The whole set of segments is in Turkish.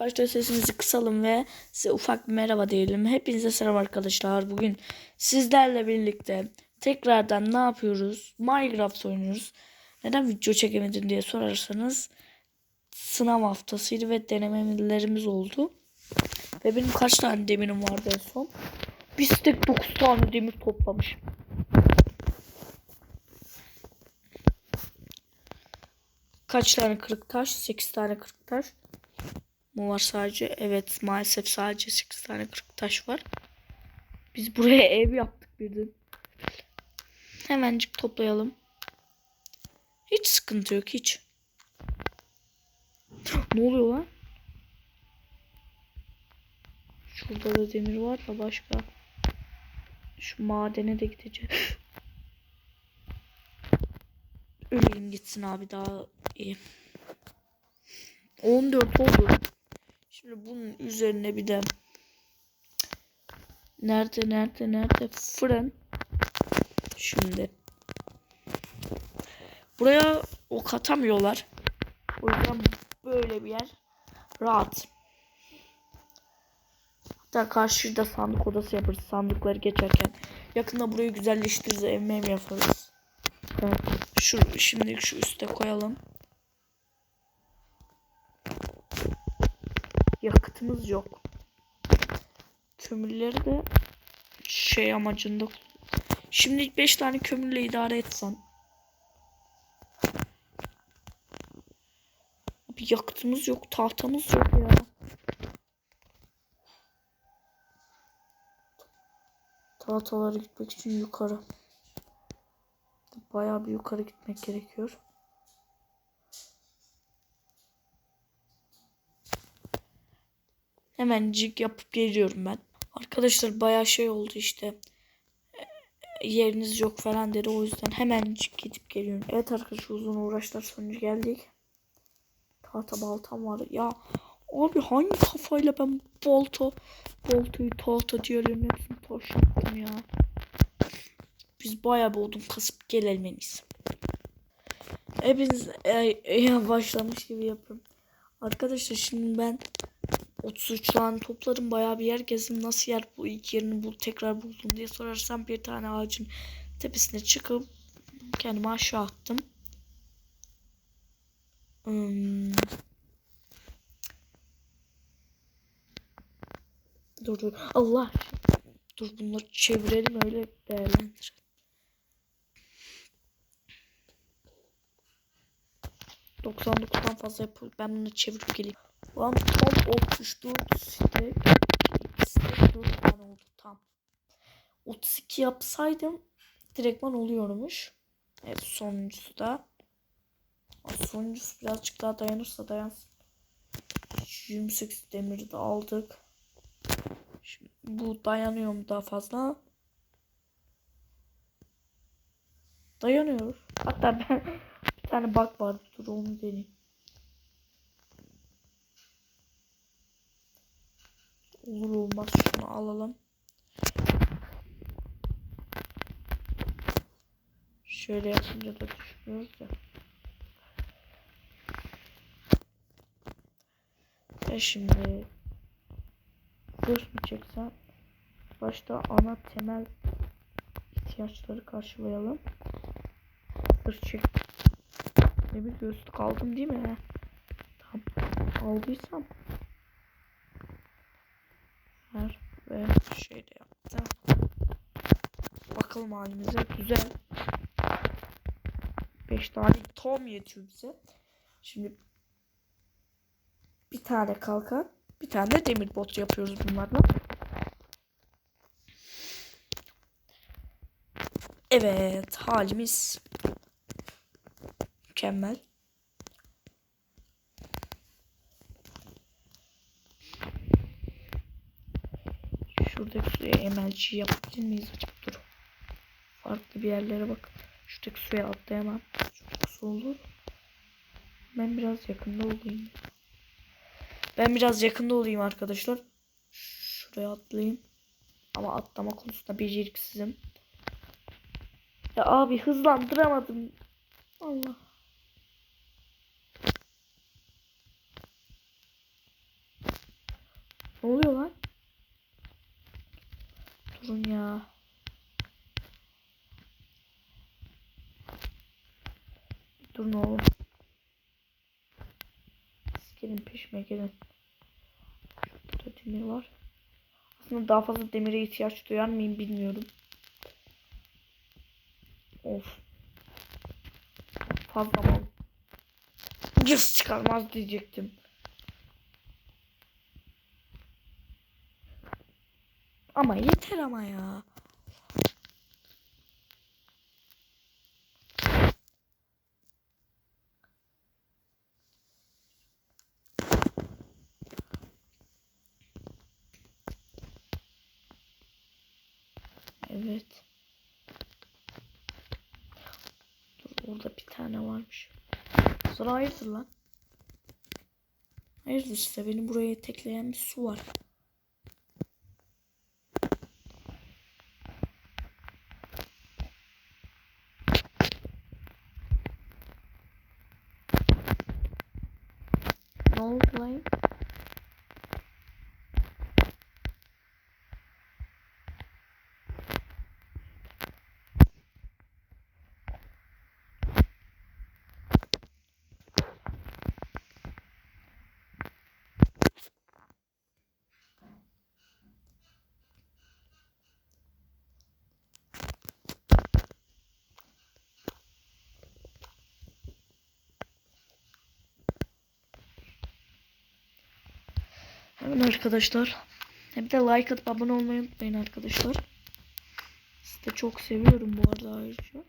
Başta sesimizi kısalım ve size ufak bir merhaba diyelim. Hepinize selam arkadaşlar. Bugün sizlerle birlikte tekrardan ne yapıyoruz? Minecraft oynuyoruz. Neden video çekemedin diye sorarsanız sınav haftasıydı ve denemelerimiz oldu. Ve benim kaç tane demirim vardı en son? Bir stek 9 tane demir toplamışım. Kaç tane kırık taş? 8 tane kırık taş mı var sadece? Evet maalesef sadece 8 tane kırık taş var. Biz buraya ev yaptık birden. Hemencik toplayalım. Hiç sıkıntı yok hiç. ne oluyor lan? Şurada da demir var da başka. Şu madene de gideceğiz. Öleyim gitsin abi daha iyi. 14 oldu. Şimdi bunun üzerine bir de nerede nerede nerede fırın. Şimdi buraya ok atamıyorlar. O yüzden böyle bir yer rahat. Hatta karşıda sandık odası yaparız sandıkları geçerken. Yakında burayı güzelleştiririz ev yaparız. Evet. Şu, şimdi şu üste koyalım. Yakıtımız yok. Kömürleri de şey amacında. Şimdi 5 tane kömürle idare etsem. Bir yakıtımız yok, tahtamız yok ya. Tahtalara gitmek için yukarı. Bayağı bir yukarı gitmek gerekiyor. Hemencik yapıp geliyorum ben. Arkadaşlar bayağı şey oldu işte. Yeriniz yok falan dedi. O yüzden hemencik gidip geliyorum. Evet arkadaşlar uzun uğraşlar sonucu geldik. Tahta baltam var. Ya abi hangi kafayla ben balta baltayı tahta diğerlerinin hepsini taş yaptım ya. Biz bayağı bir kasıp gelelim en iyisi. Hepiniz e, e, başlamış gibi yapıyorum. Arkadaşlar şimdi ben 33 tane topladım. Bayağı bir yer gezdim. Nasıl yer bu ilk yerini bul tekrar buldum diye sorarsam bir tane ağacın tepesine çıkıp kendimi aşağı attım. Hmm. Dur dur. Allah. Dur bunları çevirelim öyle değerlendirelim. ...99'dan fazla yapıyor. Ben bunu çevirip geleyim. Lan tam 34 stek. stek 4 tane oldu tam. 32 yapsaydım direktman oluyormuş. Evet sonuncusu da. Sonuncusu birazcık daha dayanırsa dayansın. 28 demiri de aldık. Şimdi bu dayanıyor mu daha fazla? Dayanıyor. Hatta ben bir tane bak vardı. Dur onu deneyeyim. Olur olmaz şunu alalım. Şöyle yapınca da düşmüyoruz ya. Ya şimdi zırh mı çeksem başta ana temel ihtiyaçları karşılayalım. Zırh çek. Ne bir gözlük aldım değil mi? Tamam. Aldıysam var ve şey de yaptım. Bakalım halimize güzel. 5 tane tom yetiyor bize. Şimdi bir tane kalkan, bir tane de demir bot yapıyoruz bunlarla. Evet, halimiz mükemmel. Şuradaki suya emelci yapabilir miyiz acaba? Farklı bir yerlere bak. Şuradaki suya atlayamam. Şuradaki su olur. Ben biraz yakında olayım. Ben biraz yakında olayım arkadaşlar. Şuraya atlayayım. Ama atlama konusunda beceriksizim. Ya abi hızlandıramadım. Allah. Ne oluyor lan? Durun ya. Durun oğlum. Siz gelin gelin. Şurada demir var. Aslında daha fazla demire ihtiyaç duyar mıyım bilmiyorum. Of. Fazla mal. Cız çıkarmaz diyecektim. Ama yeter ama ya. Evet. Dur orada bir tane varmış. Sonra hayırdır lan? Hayırdır işte beni buraya tekleyen bir su var. Ne oldu lan? Hemen arkadaşlar. Bir de like atıp abone olmayı unutmayın arkadaşlar. Sizi de çok seviyorum bu arada ayrıca.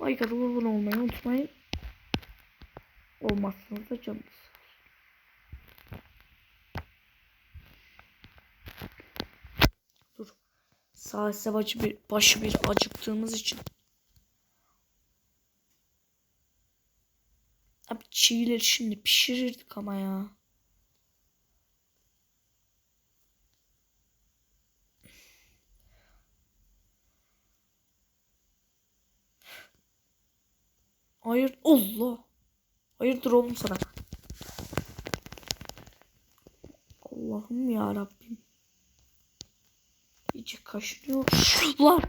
Like atıp abone olmayı unutmayın. Olmazsanız da canınız. Dur. Sağ başı bir, başı bir acıktığımız için. Abi çiğleri şimdi pişirirdik ama ya. Hayır Allah. Hayırdır oğlum sana. Allah'ım ya Rabbim. İyice kaşınıyor. Lan.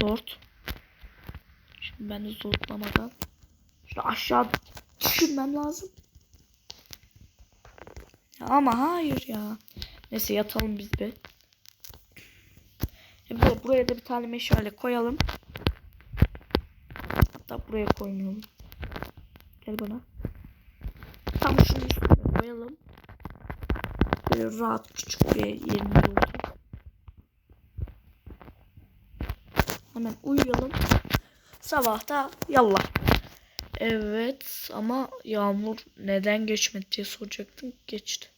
Zort. Ben de zorlamadan şunu aşağı düşürmem lazım. Ya ama hayır ya. Neyse yatalım biz bir. E de buraya da bir tane meşale koyalım. Hatta buraya koymayalım. Gel bana. Tam şunun üstüne koyalım. Böyle rahat küçük bir yerimiz oldu. Hemen uyuyalım. Sabahta yallah. Evet ama yağmur neden geçmedi diye soracaktım. Geçti.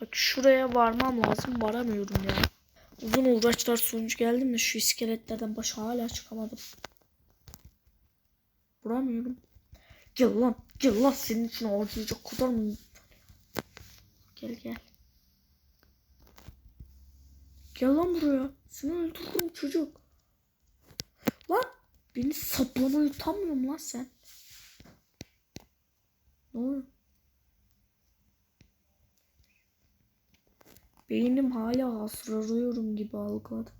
Bak şuraya varmam lazım. Varamıyorum ya. Uzun uğraşlar sonucu geldim mi şu iskeletlerden başa hala çıkamadım. Vuramıyorum. Gel lan. Gel lan senin için harcayacak kadar mı? Gel gel. Gel lan buraya. Seni öldürürüm çocuk. Lan beni saplamayı utanmıyor lan sen? Ne oluyor? Beynim hala hasır arıyorum gibi algıladı.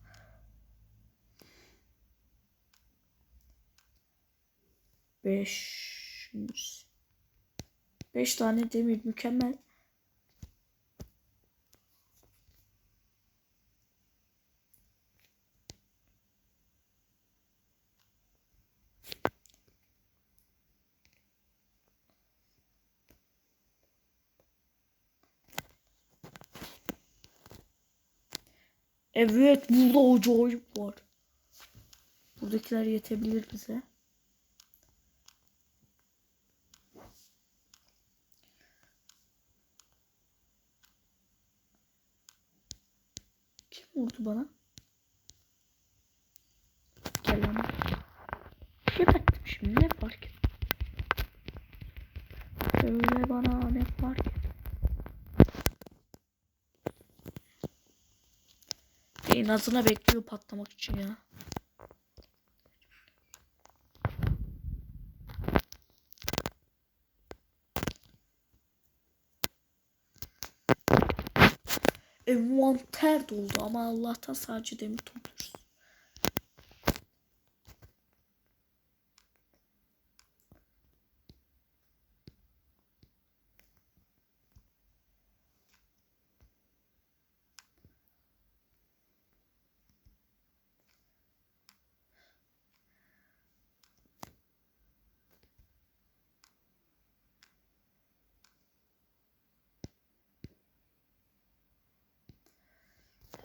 Beş. Beş tane demir mükemmel. Evet burada acayip var. Buradakiler yetebilir bize. Kim vurdu bana? Gel lan. Geberttim şimdi ne fark et. Söyle bana ne fark eder? Beyin azına bekliyor patlamak için ya. Envanter doldu ama Allah'tan sadece demir topluyoruz.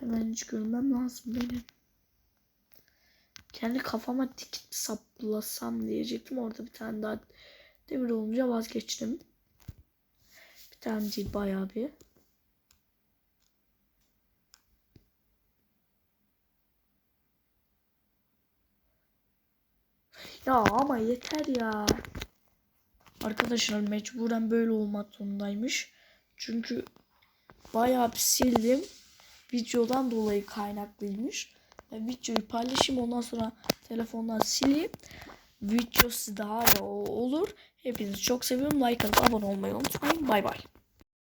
Hemen hiç görmem lazım benim. Kendi kafama dik saplasam diyecektim. Orada bir tane daha demir olunca vazgeçtim. Bir tane değil bayağı bir. Ya ama yeter ya. Arkadaşlar mecburen böyle olmak zorundaymış. Çünkü bayağı bir sildim. Videodan dolayı kaynaklıymış. Ben videoyu paylaşayım ondan sonra telefondan sileyim. Videosu daha iyi olur. Hepinizi çok seviyorum. Like atıp abone olmayı unutmayın. Bay bay.